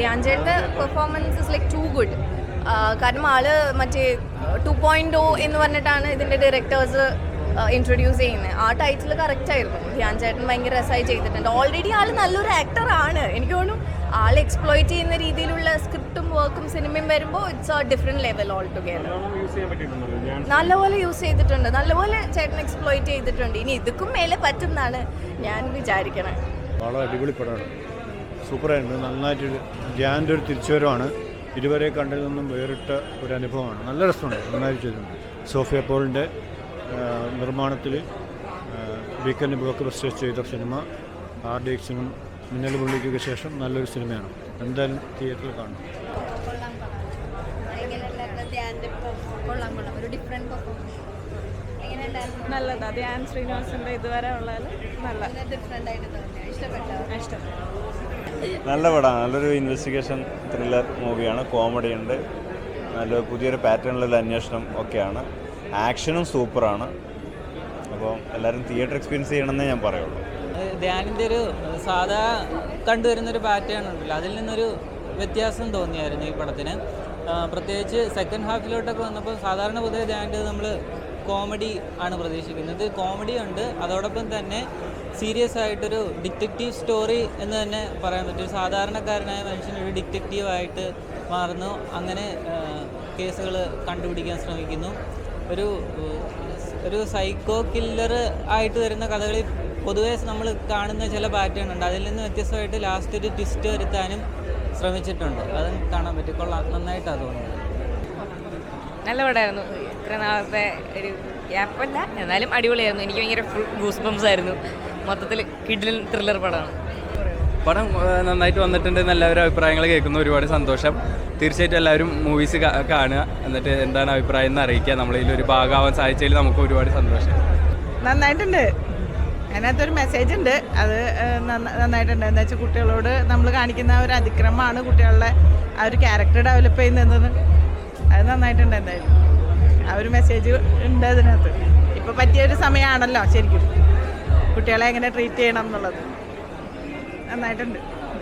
ധ്യാൻചേട്ടന്റെ performance is like to good കാരണം ആൾ മറ്റേ ടു പോയിന്റ് ഓ എന്ന് പറഞ്ഞിട്ടാണ് ഇതിന്റെ ഡയറക്ടേഴ്സ് ഇൻട്രൊഡ്യൂസ് ചെയ്യുന്നത് ആ ടൈറ്റിൽ കറക്റ്റ് ആയിരുന്നു. ധ്യാൻ ചേട്ടൻ ഭയങ്കര രസമായി ചെയ്തിട്ടുണ്ട്. ഓൾറെഡി ആൾ നല്ലൊരു ആക്ടറാണ് എനിക്ക് തോന്നുന്നു ആൾ എക്സ്പ്ലോയിറ്റ് ചെയ്യുന്ന രീതിയിലുള്ള സ്ക്രിപ്റ്റും വർക്കും സിനിമയും വരുമ്പോൾ it's a different level all together use ചെയ്യാൻ ഞാൻ നല്ലപോലെ യൂസ് ചെയ്തിട്ടുണ്ട്. നല്ലപോലെ ചേട്ടൻ എക്സ്പ്ലോയിറ്റ് ചെയ്തിട്ടുണ്ട്. ഇനി ഇതുക്കും മേലെ പറ്റും എന്നാണ് ഞാൻ വിചാരിക്കണേ. വളരെ അടിപൊളി പടമാണ്. സൂപ്പറായിട്ടുണ്ട് നന്നായിട്ടൊരു ധ്യാന്റെ ഒരു തിരിച്ചുവരവാണ്. ഇതുവരെ കണ്ടതിൽ നിന്നും വേറിട്ട ഒരു അനുഭവമാണ്. നല്ല രസമുണ്ട്. നന്നായി ചെയ്തിട്ടുണ്ട്. സോഫിയ പോളിന്റെ നിർമ്മാണത്തിൽ വീക്കെൻഡ് ബ്ലോക്ക് ബസ്റ്റേഴ്സ് ചെയ്ത സിനിമ ആർ ഡി എക്സിനും മിന്നൽ പുള്ളിക്കൊക്കെ ശേഷം നല്ലൊരു സിനിമയാണ്. എന്തായാലും തിയേറ്ററിൽ കാണും കൊള്ളാം ഒരു ഡിഫറെന്റ് പെർഫോമൻസ് നല്ലതാ. ധ്യാൻ ശ്രീനിവാസിന്റെ ഇതുവരെ ഉള്ളത് നല്ല നല്ല പടമാണ്. നല്ലൊരു ഇൻവെസ്റ്റിഗേഷൻ ത്രില്ലർ മൂവിയാണ് കോമഡി ഉണ്ട്. നല്ല പുതിയൊരു പാറ്റേണിലുള്ള അന്വേഷണം ഒക്കെയാണ്. ആക്ഷനും സൂപ്പറാണ് അപ്പോൾ എല്ലാവരും തിയേറ്റർ എക്സ്പീരിയൻസ് ചെയ്യണമെന്നേ ഞാൻ പറയുള്ളൂ. ധ്യാനിന്റെ ഒരു സാധാ കണ്ടുവരുന്നൊരു പാറ്റേൺ ഉണ്ടല്ലോ. അതിൽ നിന്നൊരു വ്യത്യാസം തോന്നിയായിരുന്നു ഈ പടത്തിന്. പ്രത്യേകിച്ച് സെക്കൻഡ് ഹാഫിലോട്ടൊക്കെ വന്നപ്പോൾ സാധാരണ പൊതുവെ ധ്യാന്റെ നമ്മൾ കോമഡി ആണ് പ്രതീക്ഷിക്കുന്നത്. കോമഡി ഉണ്ട്. അതോടൊപ്പം തന്നെ സീരിയസ് ആയിട്ടൊരു ഡിറ്റക്റ്റീവ് സ്റ്റോറി എന്ന് തന്നെ പറയാൻ പറ്റും. സാധാരണക്കാരനായ മനുഷ്യൻ ഒരു ഡിറ്റക്റ്റീവായിട്ട് മാറുന്നു. അങ്ങനെ കേസുകൾ കണ്ടുപിടിക്കാൻ ശ്രമിക്കുന്നു. ഒരു ഒരു സൈക്കോ കില്ലർ ആയിട്ട് വരുന്ന കഥകളിൽ പൊതുവേ നമ്മൾ കാണുന്ന ചില പാറ്റേൺ ഉണ്ട്. അതിൽ നിന്ന് വ്യത്യസ്തമായിട്ട് ലാസ്റ്റ് ഒരു ട്വിസ്റ്റ് വരുത്താനും ശ്രമിച്ചിട്ടുണ്ട്. അത് കാണാൻ പറ്റി. കൊള്ളാം. നന്നായിട്ടാണ് തോന്നുന്നത് നല്ല പടമായിരുന്നു. ഇത്ര നാളത്തെ ഒരു ഗ്യാപ്പല്ല. എന്നാലും അടിപൊളിയായിരുന്നു. എനിക്ക് ഭയങ്കര ഫുൾ ഗൂസ് ബംസ് ആയിരുന്നു. മൊത്തത്തിൽ കിഡിൽ ത്രില്ലർ പടമാണ്. പടം നന്നായിട്ട് വന്നിട്ടുണ്ട് എന്ന് എല്ലാവരും അഭിപ്രായങ്ങൾ കേൾക്കുന്നു. ഒരുപാട് സന്തോഷം. തീർച്ചയായിട്ടും എല്ലാവരും മൂവീസ് കാണുക. എന്നിട്ട് എന്താണ് അഭിപ്രായം എന്ന് അറിയിക്കുക. നമ്മളിതിൽ ഒരു ഭാഗമാവാൻ സാധിച്ചതിൽ നമുക്ക് ഒരുപാട് സന്തോഷം. നന്നായിട്ടുണ്ട്. അതിനകത്തൊരു മെസ്സേജ് ഉണ്ട്. അത് നന്നായിട്ടുണ്ട്. എന്താ വെച്ചാൽ കുട്ടികളോട് നമ്മൾ കാണിക്കുന്ന ഒരു അതിക്രമമാണ് കുട്ടികളുടെ ആ ഒരു ക്യാരക്ടർ ഡെവലപ്പ് ചെയ്യുന്നത് അത് നന്നായിട്ടുണ്ട് എന്തായാലും. ആ ഒരു മെസ്സേജ് ഉണ്ട് അതിനകത്ത്. ഇപ്പോൾ പറ്റിയൊരു സമയമാണല്ലോ ശരിക്കും. കുട്ടികളെ എങ്ങനെ ട്രീറ്റ് ചെയ്യണം എന്നുള്ളത്. നന്നായിട്ടുണ്ട്.